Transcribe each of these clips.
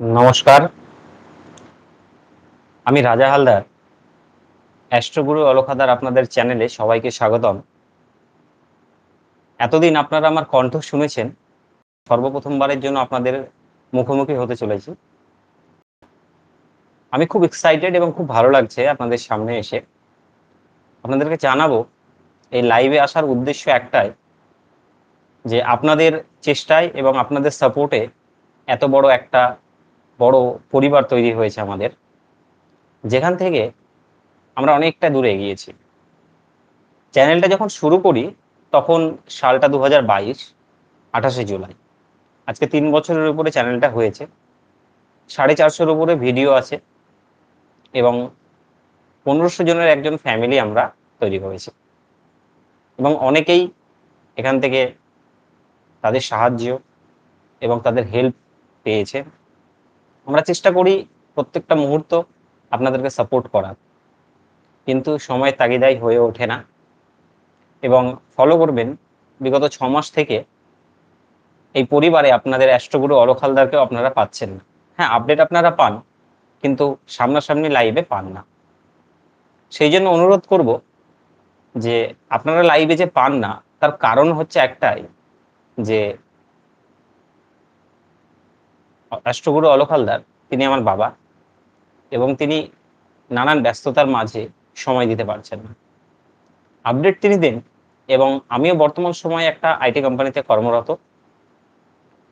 নমস্কার। আমি রাজা হালদার, অ্যাস্ট্রোগুরু অলখাদার আপনাদের চ্যানেলে সবাইকে স্বাগতম। এতদিন আপনারা আমার কণ্ঠ শুনেছেন, সর্বপ্রথমবারের জন্য আপনাদের মুখোমুখি হতে চলেছি। আমি খুব এক্সাইটেড এবং খুব ভালো লাগছে আপনাদের সামনে এসে। আপনাদেরকে জানাব, এই লাইভে আসার উদ্দেশ্য একটাই, যে আপনাদের চেষ্টায় এবং আপনাদের সাপোর্টে এত বড় একটা বড় পরিবার তৈরি হয়েছে আমাদের, যেখান থেকে আমরা অনেকটা দূরে এগিয়েছি। চ্যানেলটা যখন শুরু করি, তখন সালটা দু হাজার বাইশ, আঠাশে জুলাই। আজকে তিন বছরের উপরে চ্যানেলটা হয়েছে। সাড়ে চারশোর উপরে ভিডিও আছে এবং পনেরোশো জনের একজন ফ্যামিলি আমরা তৈরি করেছি এবং অনেকেই এখান থেকে তাদের সাহায্য এবং তাদের হেল্প পেয়েছে। আমরা চেষ্টা করি প্রত্যেকটা মুহূর্ত আপনাদেরকে সাপোর্ট করার। কিন্তু সময় তাগিদাই হয়ে ওঠে না। এবং ফলো করবেন, বিগত ছ মাস থেকে এই পরিবারে আপনাদের অ্যাস্ট্রোগুরু অলখালদারকেও আপনারা পাচ্ছেন না। হ্যাঁ আপডেট আপনারা পান, কিন্তু সামনাসামনি লাইভে পান না। সেই জন্য অনুরোধ করব যে আপনারা লাইভে যে পান না, তার কারণ হচ্ছে একটাই, যে রাষ্ট্রগুরু অলক হালদার, তিনি আমার বাবা এবং তিনি নানান ব্যস্ততার মাঝে সময় দিতে পারছেন না। আপডেট তিনি দেন এবং আমিও বর্তমান সময়ে একটা আইটি কোম্পানিতে কর্মরত,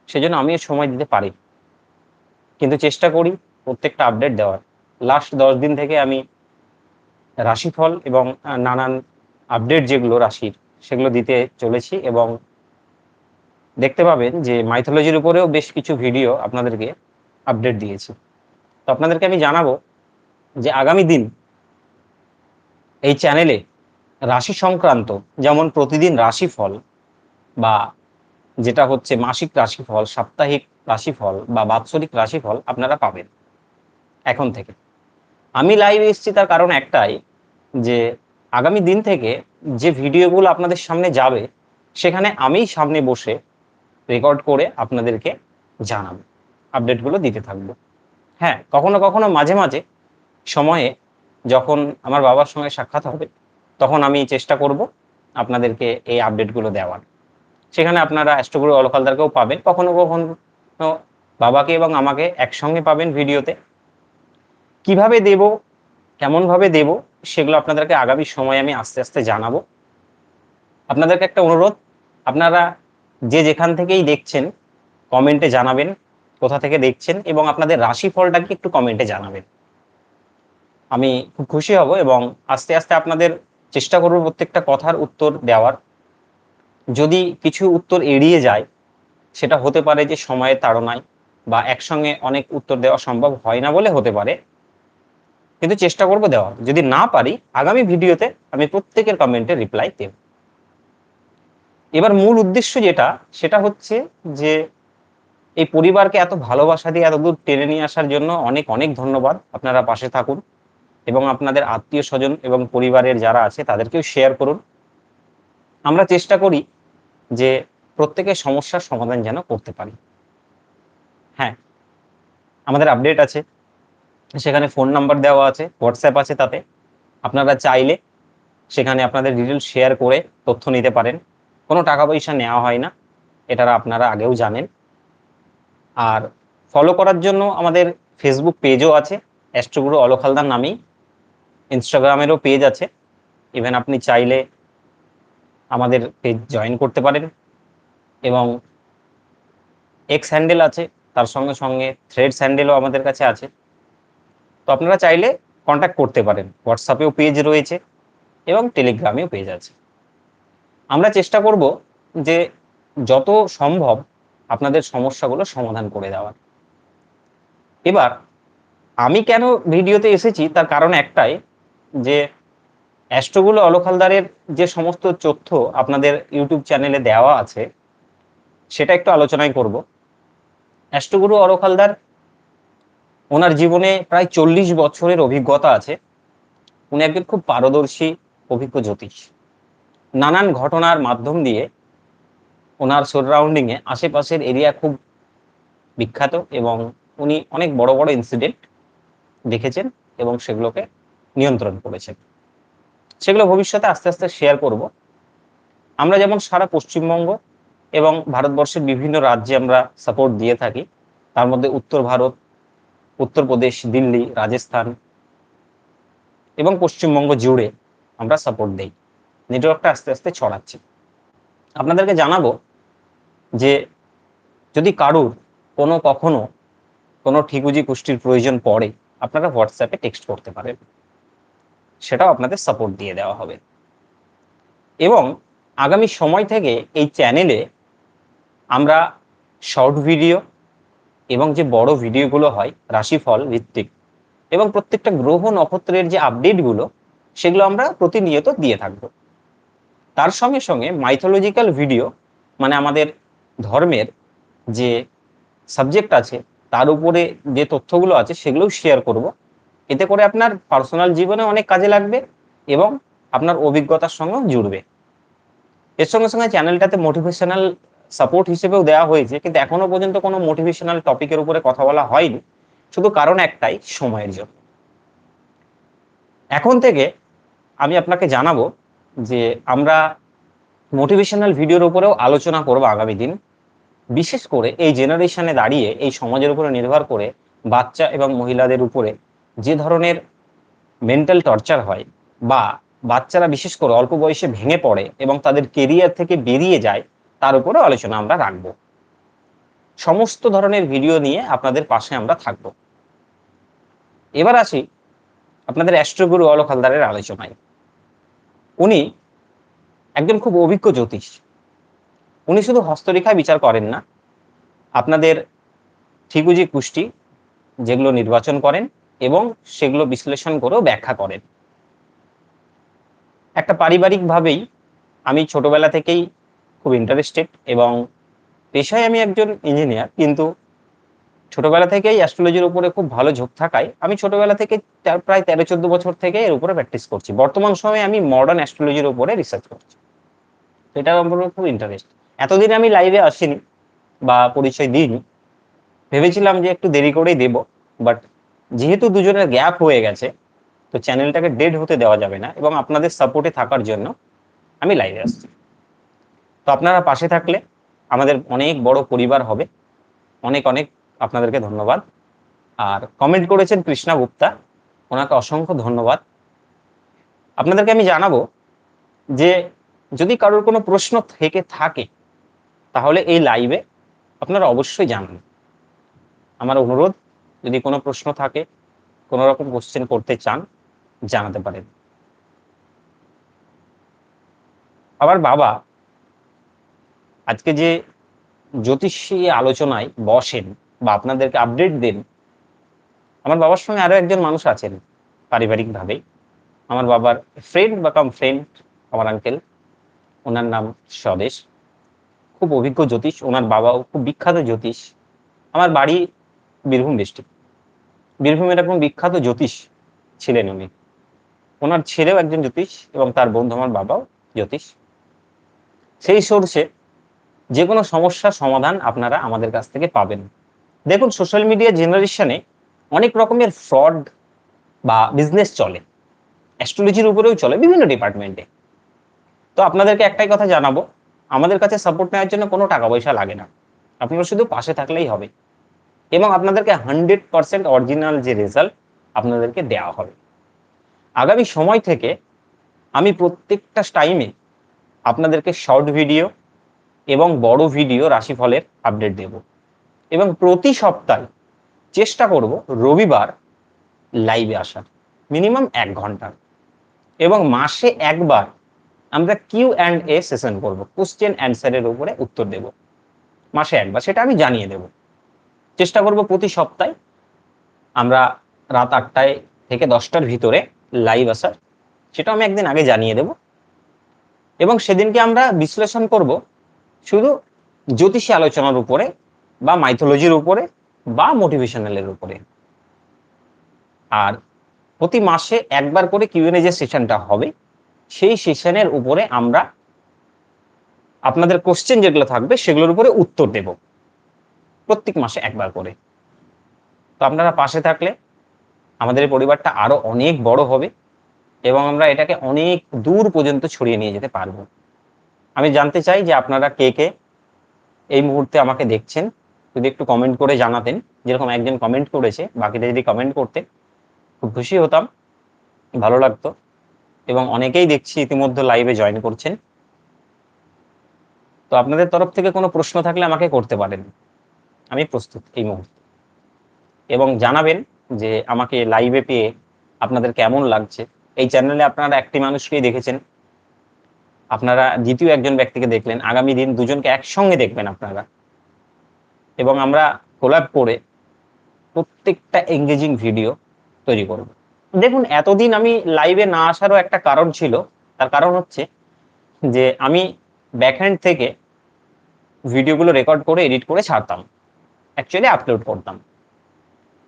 সেজন্য আমিও সময় দিতে পারি। কিন্তু চেষ্টা করি প্রত্যেকটা আপডেট দেওয়ার। লাস্ট দশ দিন থেকে আমি রাশিফল এবং নানান আপডেট যেগুলো রাশির, সেগুলো দিতে চলেছি এবং দেখতে পাবেন যে মাইথোলজির উপরেও বেশ কিছু ভিডিও আপনাদেরকে আপডেট দিয়েছি। তো আপনাদেরকে আমি জানাব যে আগামী দিন এই চ্যানেলে রাশি সংক্রান্ত যেমন প্রতিদিন রাশিফল বা যেটা হচ্ছে মাসিক রাশিফল, সাপ্তাহিক রাশিফল বা বাৎসরিক রাশিফল আপনারা পাবেন এখন থেকে। আমি লাইভে এসেছি তার কারণ একটাই যে আগামী দিন থেকে যে ভিডিওগুলো আপনাদের সামনে যাবে, সেখানে আমি সামনে বসে রেকর্ড করে আপনাদেরকে জানাব। আপডেটগুলো দিতে থাকব। হ্যাঁ কখনো কখনো মাঝে মাঝে সময়ে যখন আমার বাবার সঙ্গে সাক্ষাৎ হবে, তখন আমি চেষ্টা করব আপনাদেরকে এই আপডেটগুলো দেওয়ার। সেখানে আপনারা অ্যাস্ট্রোগুরু অলকালদারকেও পাবেন, কখনো কখনো বাবাকে এবং আমাকে একসঙ্গে পাবেন ভিডিওতে। কীভাবে দেব, কেমনভাবে দেব, সেগুলো আপনাদেরকে আগামী সময়ে আমি আস্তে আস্তে জানাব। আপনাদেরকে একটা অনুরোধ, আপনারা যে যেখান থেকেই দেখছেন কমেন্টে জানাবেন, কোথা থেকে দেখছেন এবং আপনাদের রাশিফলটাকে একটু কমেন্টে জানাবেন। আমি খুব খুশি হব এবং আস্তে আস্তে আপনাদের চেষ্টা করব প্রত্যেকটা কথার উত্তর দেওয়ার। যদি কিছু উত্তর এড়িয়ে যায়, সেটা হতে পারে যে সময়ের তাড়নায় বা একসঙ্গে অনেক উত্তর দেওয়া সম্ভব হয় না বলে হতে পারে। কিন্তু চেষ্টা করব দেওয়ার। যদি না পারি, আগামী ভিডিওতে আমি প্রত্যেকের কমেন্টে রিপ্লাই দেব। এবার মূল উদ্দেশ্য যেটা, সেটা হচ্ছে যে এই পরিবারকে এত ভালোবাসা দিয়ে এত দূর টেনে নিয়ে আসার জন্য অনেক অনেক ধন্যবাদ। আপনারা পাশে থাকুন এবং আপনাদের আত্মীয় স্বজন এবং পরিবারের যারা আছে, তাদেরকেও শেয়ার করুন। আমরা চেষ্টা করি যে প্রত্যেকের সমস্যার সমাধান যেন করতে পারি। হ্যাঁ আমাদের আপডেট আছে। সেখানে ফোন নাম্বার দেওয়া আছে হোয়াটসঅ্যাপ আছে তাতে। আপনারা চাইলে সেখানে আপনাদের ডিটেল শেয়ার করে তথ্য নিতে পারেন। কোনো টাকা পয়সা নেওয়া হয় না। এটা আপনারা আগেও জানেন। আর ফলো করার জন্য আমাদের ফেসবুক পেজও আছে অ্যাস্ট্রোগুরু অলক হালদার নামেই। ইনস্টাগ্রামেরও পেজ আছে। ইভেন আপনি চাইলে আমাদের পেজ জয়েন করতে পারেন। এবং এক্স হ্যান্ডেল আছে, তার সঙ্গে সঙ্গে থ্রেড হ্যান্ডেলও আমাদের কাছে আছে। তো আপনারা চাইলে কন্ট্যাক্ট করতে পারেন। হোয়াটসঅ্যাপেও পেজ রয়েছে এবং টেলিগ্রামেও পেজ আছে। আমরা চেষ্টা করব যে যত সম্ভব আপনাদের সমস্যাগুলো সমাধান করে দেওয়ার। এবার, আমি কেন ভিডিওতে এসেছি? তার কারণ একটাই যে অ্যাস্ট্রোগুলো অলখালদারের যে সমস্ত তথ্য আপনাদের ইউটিউব চ্যানেলে দেওয়া আছে, সেটা একটু আলোচনায় করব। অ্যাস্ট্রোগুরু অলখালদার ওনার জীবনে প্রায় চল্লিশ বছরের অভিজ্ঞতা আছে। উনি একজন খুব পারদর্শী, অভিজ্ঞ জ্যোতিষ। নানান ঘটনার মাধ্যম দিয়ে ওনার সারাউন্ডিংয়ে আশেপাশের এরিয়া খুব বিখ্যাত এবং উনি অনেক বড় বড় ইনসিডেন্ট দেখেছেন এবং সেগুলোকে নিয়ন্ত্রণ করেছেন। সেগুলো ভবিষ্যতে আস্তে আস্তে শেয়ার করব। আমরা যেমন সারা পশ্চিমবঙ্গ এবং ভারতবর্ষের বিভিন্ন রাজ্যে আমরা সাপোর্ট দিয়ে থাকি, তার মধ্যে উত্তর ভারত, উত্তরপ্রদেশ, দিল্লি, রাজস্থান এবং পশ্চিমবঙ্গ জুড়ে আমরা সাপোর্ট দেই। নেটওয়ার্কটা আস্তে আস্তে ছড়াচ্ছে। আপনাদেরকে জানাব যে যদি কারুর কোনো কখনো কোনো ঠিকুজি পুষ্টির প্রয়োজন পড়ে, আপনারা হোয়াটসঅ্যাপে টেক্সট করতে পারেন। সেটাও আপনাদের সাপোর্ট দিয়ে দেওয়া হবে। এবং আগামী সময় থেকে এই চ্যানেলে আমরা শর্ট ভিডিও এবং যে বড় ভিডিওগুলো হয়, রাশিফল ভিত্তিক এবং প্রত্যেকটা গ্রহ নক্ষত্রের যে আপডেটগুলো সেগুলো আমরা প্রতিনিয়ত দিয়ে থাকব। তার সঙ্গে সঙ্গে মাইথোলজিক্যাল ভিডিও মানে আমাদের ধর্মের যে সাবজেক্ট আছে, তার উপরে যে তথ্যগুলো আছে, সেগুলোও শেয়ার করব। এতে করে আপনার পার্সোনাল জীবনে অনেক কাজে লাগবে এবং আপনার অভিজ্ঞতার সঙ্গেও জুড়বে। এর সঙ্গে সঙ্গে চ্যানেলটাতে মোটিভেশনাল সাপোর্ট হিসেবেও দেওয়া হয়েছে, কিন্তু এখনও পর্যন্ত কোনো মোটিভেশনাল টপিকের উপরে কথা বলা হয়নি, শুধু কারণ একটাই, সময়ের জন্য। এখন থেকে আমি আপনাকে জানাব যে আমরা মোটিভেশনাল ভিডিওর উপরেও আলোচনা করব আগামী দিন। বিশেষ করে এই জেনারেশনে দাঁড়িয়ে, এই সমাজের উপরে নির্ভর করে বাচ্চা এবং মহিলাদের উপরে যে ধরনের মেন্টাল টর্চার হয় বা বাচ্চারা বিশেষ করে অল্প বয়সে ভেঙে পড়ে এবং তাদের কেরিয়ার থেকে বেরিয়ে যায়, তার উপরে আলোচনা আমরা রাখব। সমস্ত ধরনের ভিডিও নিয়ে আপনাদের পাশে আমরা থাকব। এবার আসি আপনাদের অ্যাস্ট্রোগুরু অলোক হালদারের আলোচনায়। উনি একজন খুব অভিজ্ঞ জ্যোতিষ। উনি শুধু হস্তরেখায় বিচার করেন না, আপনাদের ঠিকুজি কুষ্টি যেগুলো নির্বাচন করেন এবং সেগুলো বিশ্লেষণ করেও ব্যাখ্যা করেন। একটা পারিবারিকভাবেই আমি ছোটবেলা থেকেই খুব ইন্টারেস্টেড এবং পেশায় আমি একজন ইঞ্জিনিয়ার কিন্তু ছোটবেলা থেকেই অ্যাস্ট্রোলজির উপরে খুব ভালো ঝোঁক থাকায় আমি ছোটবেলা থেকে প্রায় তেরো, চোদ্দ বছর থেকে এর উপরে প্র্যাকটিস করছি। বর্তমান সময়ে আমি মডার্ন অ্যাস্ট্রোলজির উপরে রিসার্চ করছি। এটা আমার খুব ইন্টারেস্ট এতদিন আমি লাইভে আসিনি বা পরিচয় দিইনি। ভেবেছিলাম যে একটু দেরি করেই দেব বাট যেহেতু দুজনের গ্যাপ হয়ে গেছে, তো চ্যানেলটাকে ডেড হতে দেওয়া যাবে না এবং আপনাদের সাপোর্টে থাকার জন্য আমি লাইভে আসছি। তো আপনারা পাশে থাকলে আমাদের অনেক বড় পরিবার হবে, অনেক অনেক আপনাদেরকে ধন্যবাদ। আর কমেন্ট করেছেন কৃষ্ণা গুপ্তা, ওনাকে অসংখ্য ধন্যবাদ। আপনাদেরকে আমি জানাব যে যদি কারোর কোনো প্রশ্ন থেকে থাকে, তাহলে এই লাইভে আপনারা অবশ্যই জানান। আমার অনুরোধ, যদি কোনো প্রশ্ন থাকে, কোনো রকম কোশ্চেন করতে চান, জানাতে পারেন। আমার বাবা, আজকে যে জ্যোতিষী আলোচনায় বসেন বা আপনাদেরকে আপডেট দেন। আমার বাবার সঙ্গে আরও একজন মানুষ আছেন পারিবারিকভাবেই আমার বাবার ফ্রেন্ড বা কাম ফ্রেন্ড আমার আঙ্কেল ওনার নাম স্বদেশ। খুব অভিজ্ঞ জ্যোতিষ। ওনার বাবাও খুব বিখ্যাত জ্যোতিষ। আমার বাড়ি বীরভূম ডিস্ট্রিক্ট বীরভূমের এরকম বিখ্যাত জ্যোতিষ ছিলেন উনি। ওনার ছেলেও একজন জ্যোতিষ এবং তার বন্ধু আমার বাবাও জ্যোতিষ। সেই সোর্সে যে কোনো সমস্যার সমাধান আপনারা আমাদের কাছ থেকে পাবেন। দেখুন সোশ্যাল মিডিয়া জেনারেশনে অনেক রকমের ফ্রড বা বিজনেস চলে। অ্যাস্ট্রোলজির উপরেও চলে বিভিন্ন ডিপার্টমেন্টে তো আপনাদেরকে একটাই কথা জানাব, আমাদের কাছে সাপোর্ট নেওয়ার জন্য কোনো টাকা পয়সা লাগে না। আপনারা শুধু পাশে থাকলেই হবে। এবং আপনাদেরকে হান্ড্রেড পার্সেন্ট অরিজিনাল যে রেজাল্ট আপনাদেরকে দেওয়া হবে। আগামী সময় থেকে আমি প্রত্যেকটা টাইমে আপনাদেরকে শর্ট ভিডিও এবং বড় ভিডিও রাশিফলের আপডেট দেব। এবং প্রতি সপ্তাহে চেষ্টা করব রবিবার লাইভে আসার। মিনিমাম এক ঘণ্টা। এবং মাসে একবার আমরা কিউ অ্যান্ড এ সেশন করব। কোশ্চেন অ্যান্সারের উপরে উত্তর দেব। মাসে একবার, সেটা আমি জানিয়ে দেব। চেষ্টা করব প্রতি সপ্তাহে আমরা রাত আটটায় থেকে দশটার ভিতরে লাইভ আসার। সেটা আমি একদিন আগে জানিয়ে দেব। এবং সেদিনকে আমরা বিশ্লেষণ করব শুধু জ্যোতিষী আলোচনার উপরে বা মাইথোলজির উপরে বা মোটিভেশনালের উপরে। আর প্রতি মাসে একবার করে কিউএনএ যে সেশনটা হবে, সেই সেশনের উপরে আমরা আপনাদের কোশ্চেন যেগুলো থাকবে, সেগুলোর উপরে উত্তর দেব। প্রত্যেক মাসে একবার করে। তো আপনারা পাশে থাকলে আমাদের পরিবারটা আরও অনেক বড় হবে এবং আমরা এটাকে অনেক দূর পর্যন্ত ছড়িয়ে নিয়ে যেতে পারব। আমি জানতে চাই যে আপনারা কে কে এই মুহূর্তে আমাকে দেখছেন। যদি একটু কমেন্ট করে জানাতেন, যেরকম একজন কমেন্ট করেছে বাকিটা যদি কমেন্ট করতে, খুব খুশি হতাম, ভালো লাগতো। এবং অনেকেই দেখছি ইতিমধ্যে লাইভে জয়েন করছেন। তো আপনাদের তরফ থেকে কোনো প্রশ্ন থাকলে আমাকে করতে পারেন। আমি প্রস্তুত এই মুহূর্তে। এবং জানাবেন যে আমাকে লাইভে পেয়ে আপনাদের কেমন লাগছে। এই চ্যানেলে আপনারা একটি মানুষকেই দেখেছেন। আপনারা দ্বিতীয় একজন ব্যক্তিকে দেখলেন। আগামী দিন দুজনকে একসঙ্গে দেখবেন আপনারা। এবং আমরা কোলাপ করে প্রত্যেকটা এঙ্গেজিং ভিডিও তৈরি করব। দেখুন, এতদিন আমি লাইভে না আসারও একটা কারণ ছিল। তার কারণ হচ্ছে যে আমি ব্যাকহ্যান্ড থেকে ভিডিওগুলো রেকর্ড করে এডিট করে ছাড়তাম। অ্যাকচুয়ালি আপলোড করতাম।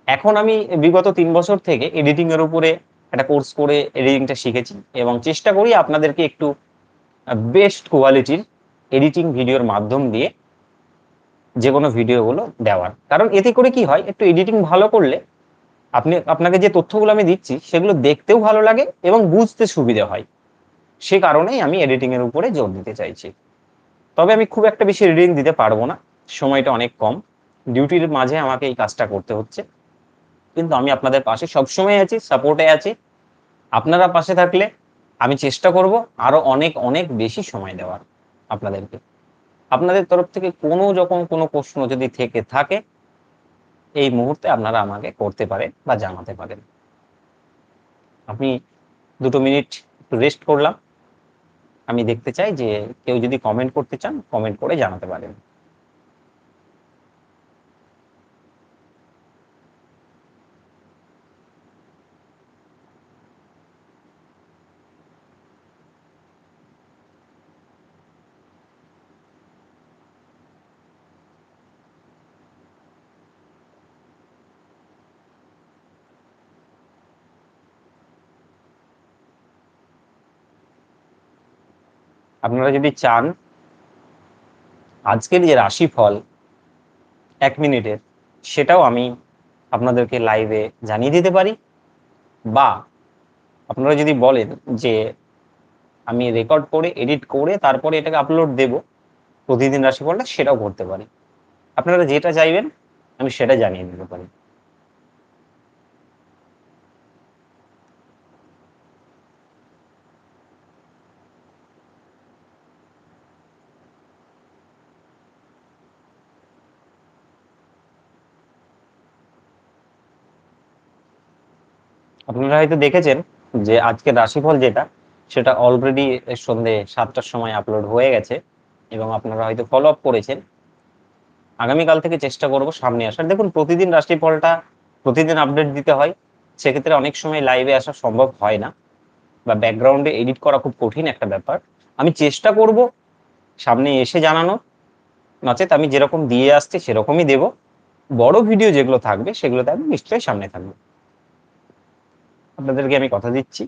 এখন আমি বিগত তিন বছর থেকে এডিটিংয়ের উপরে একটা কোর্স করে এডিটিংটা শিখেছি এবং চেষ্টা করি আপনাদেরকে একটু বেস্ট কোয়ালিটির এডিটিং ভিডিওর মাধ্যম দিয়ে যে কোনো ভিডিওগুলো দেওয়ার। কারণ এতে করে কি হয়, একটু এডিটিং ভালো করলে আপনি, আপনাকে যে তথ্যগুলো আমি দিচ্ছি, সেগুলো দেখতেও ভালো লাগে এবং বুঝতে সুবিধা হয়। সে কারণেই আমি এডিটিং এর উপরে জোর দিতে চাইছি। তবে আমি খুব একটা বেশি এডিটিং দিতে পারব না, সময়টা অনেক কম। ডিউটির মাঝে আমাকে এই কাজটা করতে হচ্ছে। কিন্তু আমি আপনাদের পাশে সবসময় আছি সাপোর্টে আছি। আপনারা পাশে থাকলে আমি চেষ্টা করব আরও অনেক অনেক বেশি সময় দেওয়ার আপনাদেরকে। আপনাদের তরফ থেকে কোনো যখন কোনো প্রশ্ন যদি থেকে থাকে, এই মুহূর্তে আপনারা আমাকে করতে পারেন বা জানাতে পারেন। আপনি দুটো মিনিট একটু রেস্ট করলাম। আমি দেখতে চাই যে কেউ যদি কমেন্ট করতে চান কমেন্ট করে জানাতে পারেন। আপনারা যদি চান, আজকের যে রাশিফল, এক মিনিটের, সেটাও আমি আপনাদেরকে লাইভে জানিয়ে দিতে পারি। বা আপনারা যদি বলেন যে আমি রেকর্ড করে এডিট করে, তারপরে এটাকে আপলোড দেব, প্রতিদিন রাশিফলটা সেটাও করতে পারি। আপনারা যেটা চাইবেন, আমি সেটা জানিয়ে দিতে পারি। আপনারা হয়তো দেখেছেন যে আজকে রাশিফল যেটা, সেটা অলরেডি সন্ধে সাতটার সময় আপলোড হয়ে গেছে এবং আপনারা হয়তো ফলো আপ করেছেন। আগামীকাল থেকে চেষ্টা করব সামনে আসার। দেখুন, প্রতিদিন রাশিফলটা প্রতিদিন আপডেট দিতে হয়। সেক্ষেত্রে অনেক সময় লাইভে আসা সম্ভব হয় না বা ব্যাকগ্রাউন্ডে এডিট করা খুব কঠিন একটা ব্যাপার। আমি চেষ্টা করব সামনে এসে জানানো। নচেত আমি যেরকম দিয়ে আসছি সেরকমই দেব। বড় ভিডিও যেগুলো থাকবে সেগুলোতে আমি নিশ্চয়ই সামনে থাকব। আপনাদেরকে আমি কথা দিচ্ছি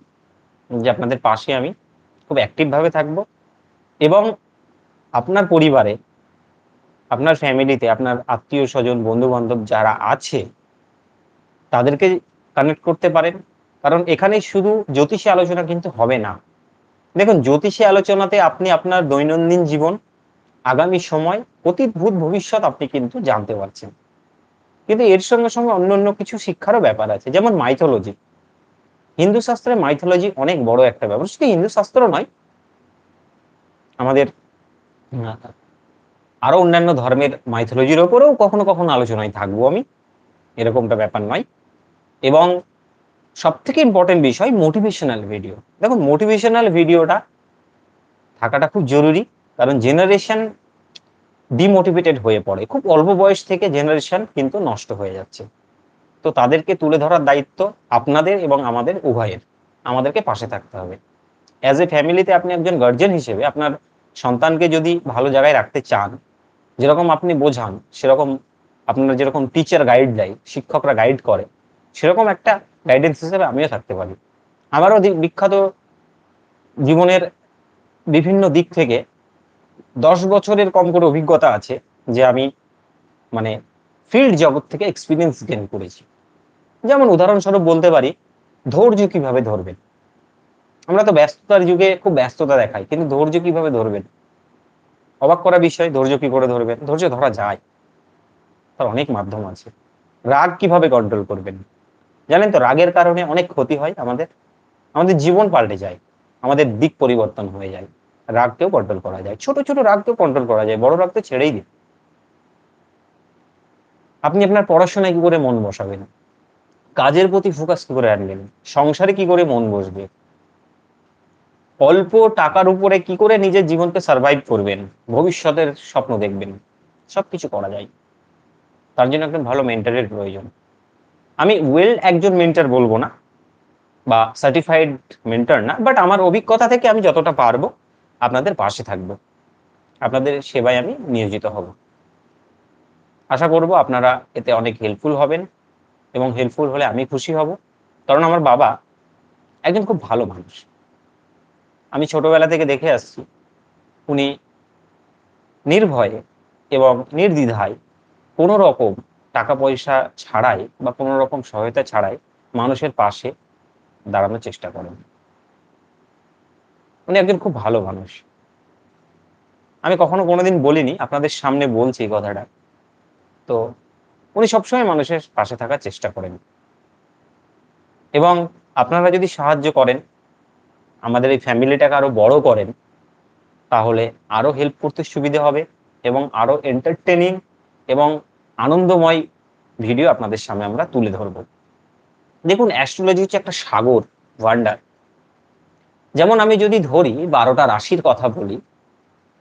যে আপনাদের পাশে আমি খুব অ্যাক্টিভভাবে থাকব এবং আপনার পরিবারে, আপনার ফ্যামিলিতে আপনার আত্মীয় স্বজন বন্ধু বান্ধব যারা আছে, তাদেরকে কানেক্ট করতে পারেন। কারণ এখানে শুধু জ্যোতিষী আলোচনা কিন্তু হবে না। দেখুন, জ্যোতিষী আলোচনাতে আপনি আপনার দৈনন্দিন জীবন, আগামী সময় অতীত ভূত ভবিষ্যৎ আপনি কিন্তু জানতে পারছেন। কিন্তু এর সঙ্গে সঙ্গে অন্য অন্য কিছু শিক্ষারও ব্যাপার আছে। যেমন মাইথোলজি হিন্দু শাস্ত্রে মাইথোলজি অনেক বড় একটা ব্যাপার। শুধু হিন্দু শাস্ত্র নয়, আমাদের আরও অন্যান্য ধর্মের মাইথোলজির ওপরেও কখনো কখনো আলোচনায় থাকব আমি। এরকমটা ব্যাপার নয়। এবং সব থেকে ইম্পর্টেন্ট বিষয় মোটিভেশনাল ভিডিও দেখুন মোটিভেশনাল ভিডিওটা থাকাটা খুব জরুরি, কারণ জেনারেশন ডিমোটিভেটেড হয়ে পড়ে। খুব অল্প বয়স থেকে জেনারেশন কিন্তু নষ্ট হয়ে যাচ্ছে। তো তাদেরকে তুলে ধরার দায়িত্ব আপনাদের এবং আমাদের উভয়ের। আমাদেরকে পাশে থাকতে হবে। অ্যাজ এ ফ্যামিলিতে আপনি একজন গার্জেন হিসেবে আপনার সন্তানকে যদি ভালো জায়গায় রাখতে চান, যেরকম আপনি বোঝান, সেরকম আপনার যেরকম টিচার গাইড দেয়, শিক্ষকরা গাইড করে, সেরকম একটা গাইডেন্স হিসেবে আমিও থাকতে পারি। আমারও বিখ্যাত জীবনের বিভিন্ন দিক থেকে দশ বছরের কম করে অভিজ্ঞতা আছে যে আমি মানে ফিল্ড জগৎ থেকে এক্সপিরিয়েন্স গেন করেছি। যেমন উদাহরণস্বরূপ বলতে পারি, ধৈর্য কীভাবে ধরবেন? আমরা তো ব্যস্ততার যুগে খুব ব্যস্ততা দেখাই, কিন্তু ধৈর্য কীভাবে ধরবেন? অবাক করা বিষয়, ধৈর্য কি করে ধরবেন? ধৈর্য ধরা যায়। তার অনেক মাধ্যম আছে। রাগ কীভাবে কন্ট্রোল করবেন? জানেন তো, রাগের কারণে অনেক ক্ষতি হয় আমাদের। আমাদের জীবন পাল্টে যায়, আমাদের দিক পরিবর্তন হয়ে যায়। রাগকেও কন্ট্রোল করা যায়। ছোট ছোট রাগকেও কন্ট্রোল করা যায়, বড় রাগ তো ছেড়েই দিন। আপনি আপনার পড়াশোনায় কি করে মন বসাবেন? কাজের প্রতি ফোকাস কি করে আনবেন? সংসারে কি করে মন বসবে? অল্প টাকার উপরে কি করে নিজের জীবনকে সার্ভাইভ করবেন? ভবিষ্যতের স্বপ্ন দেখবেন? সবকিছু করা যায়। তার জন্য একজন ভালো মেন্টারের প্রয়োজন। আমি ওয়েল একজন মেন্টার বলব না, বা সার্টিফাইড মেন্টার না বাট আমার অভিজ্ঞতা থেকে আমি যতটা পারব আপনাদের পাশে থাকব। আপনাদের সেবায় আমি নিয়োজিত হব। আশা করব আপনারা এতে অনেক হেল্পফুল হবেন এবং হেল্পফুল হলে আমি খুশি হব। কারণ আমার বাবা একজন খুব ভালো মানুষ। আমি ছোটবেলা থেকে দেখে আসছি, উনি নির্ভয়ে এবং নির্দ্বিধায় কোনো রকম টাকা পয়সা ছাড়াই বা কোনো রকম সহায়তা ছাড়াই মানুষের পাশে দাঁড়ানোর চেষ্টা করেন। উনি একজন খুব ভালো মানুষ। আমি কখনো কোনোদিন বলিনি, আপনাদের সামনে বলছি এই কথাটা। তো উনি সবসময় মানুষের পাশে থাকার চেষ্টা করেন। এবং আপনারা যদি সাহায্য করেন, আমাদের এই ফ্যামিলিটাকে আরও বড় করেন, তাহলে আরও হেল্প করতে সুবিধে হবে এবং আরও এন্টারটেনিং এবং আনন্দময় ভিডিও আপনাদের সামনে আমরা তুলে ধরব। দেখুন অ্যাস্ট্রোলজি হচ্ছে একটা সাগর ওয়ান্ডার যেমন আমি যদি ধরি, বারোটা রাশির কথা বলি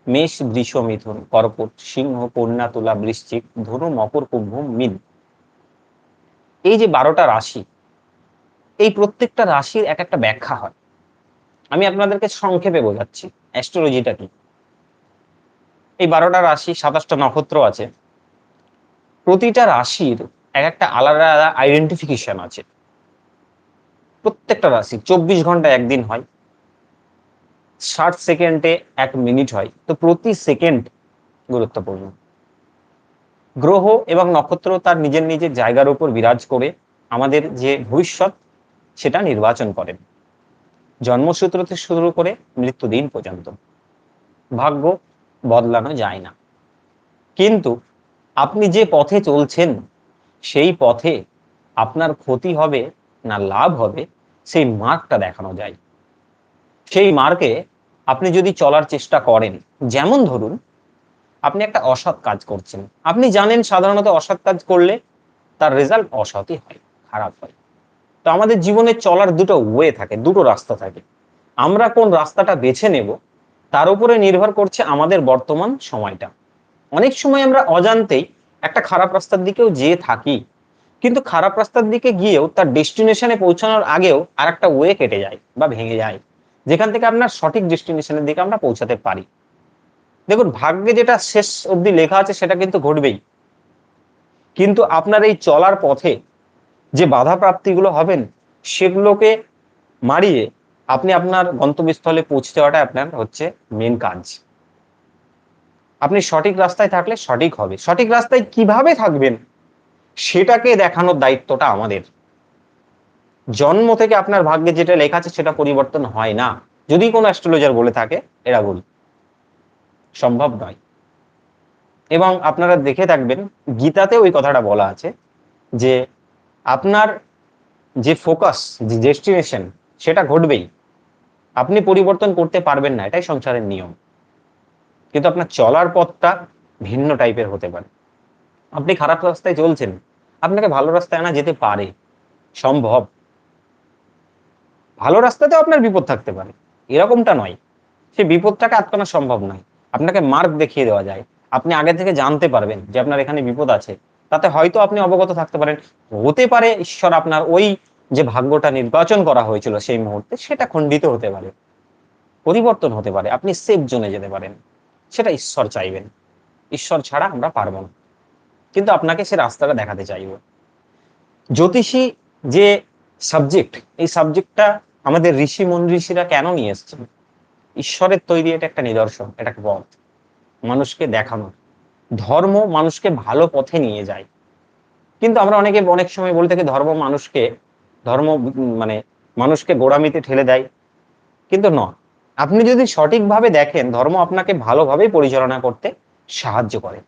মেষ বৃষ মিথুন, কর্কট সিংহ, কন্যা, তুলা, বৃশ্চিক, ধনু, মকর, কুম্ভ, মিন। এই যে বারোটা রাশি, এই প্রত্যেকটা রাশির এক একটা ব্যাখ্যা হয়। আমি আপনাদেরকে সংক্ষেপে বোঝাচ্ছি অ্যাস্ট্রোলজিটা কি? এই বারোটা রাশি, সাতাশটা নক্ষত্র আছে। প্রতিটা রাশির এক একটা আলাদা আলাদা আইডেন্টিফিকেশন আছে। প্রত্যেকটা রাশি, চব্বিশ ঘণ্টা একদিন হয়। ষাট সেকেন্ডে এক মিনিট হয়। তো প্রতি সেকেন্ড গুরুত্বপূর্ণ। গ্রহ এবং নক্ষত্র তার নিজের নিজের জায়গার উপর বিরাজ করে আমাদের যে ভবিষ্যৎ, সেটা নির্বাচন করেন জন্মসূত্র থেকে শুরু করে মৃত্যুদিন পর্যন্ত। ভাগ্য বদলানো যায় না। কিন্তু আপনি যে পথে চলছেন, সেই পথে আপনার ক্ষতি হবে না লাভ হবে, সেই মার্কটা দেখানো যায়। সেই মার্কে আপনি যদি চলার চেষ্টা করেন, যেমন ধরুন, আপনি একটা অসৎ কাজ করছেন। আপনি জানেন সাধারণত অসৎ কাজ করলে তার রেজাল্ট অসৎই হয়, খারাপ হয়। তো আমাদের জীবনে চলার দুটো ওয়ে থাকে, দুটো রাস্তা থাকে। আমরা কোন রাস্তাটা বেছে নেব, তার উপরে নির্ভর করছে আমাদের বর্তমান সময়টা। অনেক সময় আমরা অজান্তেই একটা খারাপ রাস্তার দিকেও যেয়ে থাকি, কিন্তু খারাপ রাস্তার দিকে গিয়েও তার ডেস্টিনেশনে পৌঁছানোর আগেও আর একটা ওয়ে কেটে যায় বা ভেঙে যায়। যেখান থেকে আপনার সঠিক ডেস্টিনেশনের দিকে আমরা পৌঁছাতে পারি। দেখুন, ভাগ্যে যেটা শেষ অবধি লেখা আছে সেটা কিন্তু ঘটবেই। কিন্তু আপনার এই চলার পথে যে বাধা প্রাপ্তিগুলো হবেন, সেগুলোকে মারিয়ে আপনি আপনার গন্তব্যস্থলে পৌঁছে যাওয়াটা আপনার হচ্ছে মেন কাজ। আপনি সঠিক রাস্তায় থাকলে সঠিক হবে। সঠিক রাস্তায় কীভাবে থাকবেন, সেটাকে দেখানোর দায়িত্বটা আমাদের। জন্ম থেকে আপনার ভাগ্যে যেটা লেখা আছে সেটা পরিবর্তন হয় না। যদি কোনো অ্যাস্ট্রোলজার বলে থাকে, এরা ভুল। সম্ভব নয়। এবং আপনারা দেখে থাকবেন গীতাতে ওই কথাটা বলা আছে যে আপনার যে ফোকাস যে ডেস্টিনেশন সেটা ঘটবেই। আপনি পরিবর্তন করতে পারবেন না, এটাই সংসারের নিয়ম। কিন্তু আপনার চলার পথটা ভিন্ন টাইপের হতে পারে। আপনি খারাপ রাস্তায় চলছেন, আপনাকে ভালো রাস্তায় আনা যেতে পারে। সম্ভব। ভালো রাস্তাতেও আপনার বিপদ থাকতে পারে। এরকমটা নয়। সে বিপদটাকে আটকানো সম্ভব নয়। আপনাকে মার্ক দেখিয়ে দেওয়া যায়। আপনি আগে থেকে জানতে পারবেন যে আপনার এখানে বিপদ আছে। তাতে হয়তো আপনি অবগত থাকতে পারেন। হতে পারে ঈশ্বর আপনার ওই যে ভাগ্যটা নির্বাচন করা হয়েছিল সেই মুহূর্তে সেটা খণ্ডিত হতে পারে। পরিবর্তন হতে পারে। আপনি সেফ জোনে যেতে পারেন। সেটা ঈশ্বর চাইবেন। ঈশ্বর ছাড়া আমরা পারব না। কিন্তু আপনাকে সে রাস্তাটা দেখাতে চাইব। জ্যোতিষী যে সাবজেক্ট এই সাবজেক্টটা আমাদের ঋষি মনীষীরা কেন নিয়ে এসছেন? ঈশ্বরের তৈরি এটা একটা নিদর্শন, এটা একটা পথ। মানুষকে দেখানো। ধর্ম মানুষকে ভালো পথে নিয়ে যায়। কিন্তু আমরা অনেকে অনেক সময় বলে থাকি ধর্ম মানুষকে, ধর্ম মানে মানুষকে গোড়ামিতে ঠেলে দেয়। কিন্তু নয়। আপনি যদি সঠিকভাবে দেখেন, ধর্ম আপনাকে ভালোভাবেই পরিচালনা করতে সাহায্য করে।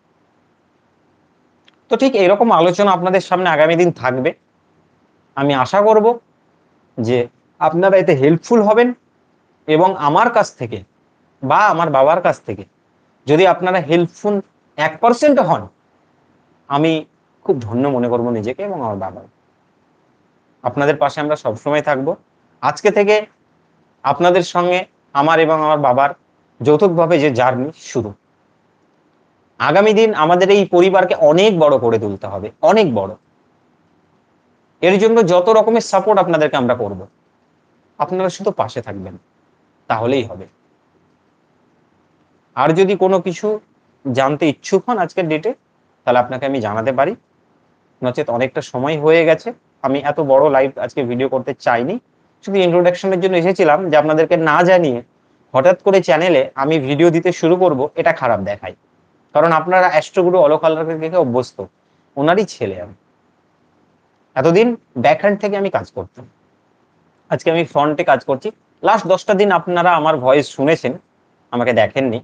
তো ঠিক এরকম আলোচনা আপনাদের সামনে আগামী দিন থাকবে। আমি আশা করব যে আপনারা এতে হেল্পফুল হবেন এবং আমার কাছ থেকে বা আমার বাবার কাছ থেকে যদি আপনারা হেল্পফুল এক পার্সেন্ট হন, আমি খুব ধন্য মনে করব নিজেকে এবং আমার বাবার আপনাদের পাশে আমরা সবসময় থাকব। আজকে থেকে আপনাদের সঙ্গে আমার এবং আমার বাবার যৌথকভাবে যে জার্নি শুরু। আগামী দিন আমাদের এই পরিবারকে অনেক বড় করে তুলতে হবে, অনেক বড়। এর জন্য যত রকমের সাপোর্ট আপনাদেরকে আমরা করব। আপনারা শুধু পাশে থাকবেন, তাহলেই হবে। আর যদি কোনো কিছু জানতে ইচ্ছুক হন আজকের ডেটে তাহলে আপনাকে আমি জানাতে পারি। নচেত অনেকটা সময় হয়ে গেছে। আমি এত বড় লাইভ আজকে ভিডিও করতে চাইনি। শুধু ইন্ট্রোডাকশনের জন্য এসেছিলাম যে আপনাদেরকে না জানিয়ে হঠাৎ করে চ্যানেলে আমি ভিডিও দিতে শুরু করব, এটা খারাপ দেখায়। কারণ আপনারা অ্যাস্ট্রোগুরু অলকালকে দেখে অভ্যস্ত। ওনারই ছেলে আমি। এতদিন ব্যাকহ্যান্ড থেকে আমি কাজ করতাম। আজকে আমি ফ্রন্টে কাজ করছি। লাস্ট দশটা দিন আপনারা আমার ভয়েস শুনেছেন, আমাকে দেখেননি।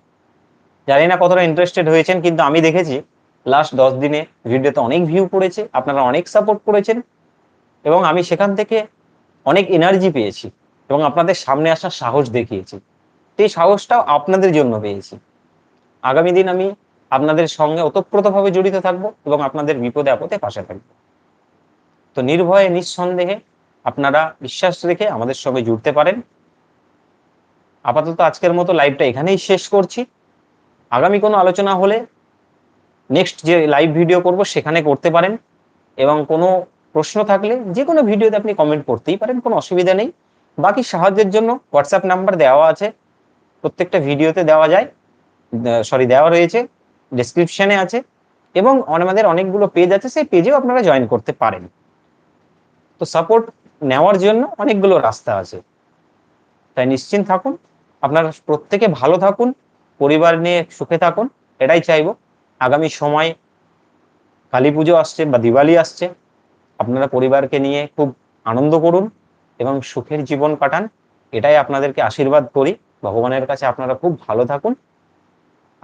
জানি না কতটা ইন্টারেস্টেড হয়েছেন, কিন্তু আমি দেখেছি লাস্ট দশ দিনে ভিডিওতে অনেক ভিউ পড়েছে, আপনারা অনেক সাপোর্ট করেছেন এবং আমি সেখান থেকে অনেক এনার্জি পেয়েছি এবং আপনাদের সামনে আসার সাহস দেখিয়েছি। সেই সাহসটাও আপনাদের জন্য পেয়েছি। আগামী দিন আমি আপনাদের সঙ্গে ওতপ্রোতভাবে জড়িত থাকব এবং আপনাদের বিপদে আপদে পাশে থাকব। তো নির্ভয়ে, নিঃসন্দেহে আপনারা বিশ্বাস রেখে আমাদের সঙ্গে জুড়তে পারেন। আপাতত আজকের মতো লাইভটা এখানেই শেষ করছি। আগামী কোনো আলোচনা হলে নেক্সট যে লাইভ ভিডিও করব সেখানে করতে পারেন। এবং কোনো প্রশ্ন থাকলে যে কোনো ভিডিওতে আপনি কমেন্ট করতেই পারেন, কোনো অসুবিধা নেই। বাকি সাহায্যের জন্য হোয়াটসঅ্যাপ নাম্বার দেওয়া আছে। প্রত্যেকটা ভিডিওতে দেওয়া যায়। সরি দেওয়া রয়েছে। ডেসক্রিপশনে আছে। এবং আমাদের অনেকগুলো পেজ আছে, সেই পেজেও আপনারা জয়েন করতে পারেন। তো সাপোর্ট নেওয়ার জন্য অনেকগুলো রাস্তা আছে। তাই নিশ্চিন্ত থাকুন, আপনারা প্রত্যেকে ভালো থাকুন, পরিবার নিয়ে সুখে থাকুন, এটাই চাইব। আগামী সময় কালী পুজো আসছে বা দিওয়ালি আসছে, আপনারা পরিবারকে নিয়ে খুব আনন্দ করুন এবং সুখের জীবন কাটান, এটাই আপনাদেরকে আশীর্বাদ করি। ভগবানের কাছে আপনারা খুব ভালো থাকুন।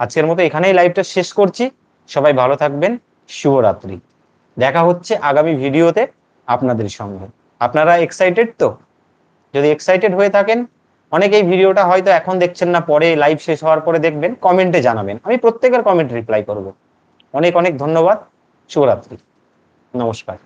আজকের মতো এখানেই লাইভটা শেষ করছি। সবাই ভালো থাকবেন। শুভরাত্রি। দেখা হচ্ছে আগামী ভিডিওতে আপনাদের সঙ্গে। আপনারা এক্সাইটেড তো? যদি এক্সাইটেড হয়ে থাকেন অনেকে এই ভিডিওটা হয়তো এখন দেখছেন না, পরে লাইভ শেষ হওয়ার পরে দেখবেন কমেন্টে জানাবেন। আমি প্রত্যেকের কমেন্ট রিপ্লাই করব। অনেক অনেক ধন্যবাদ। শুভরাত্রি। নমস্কার।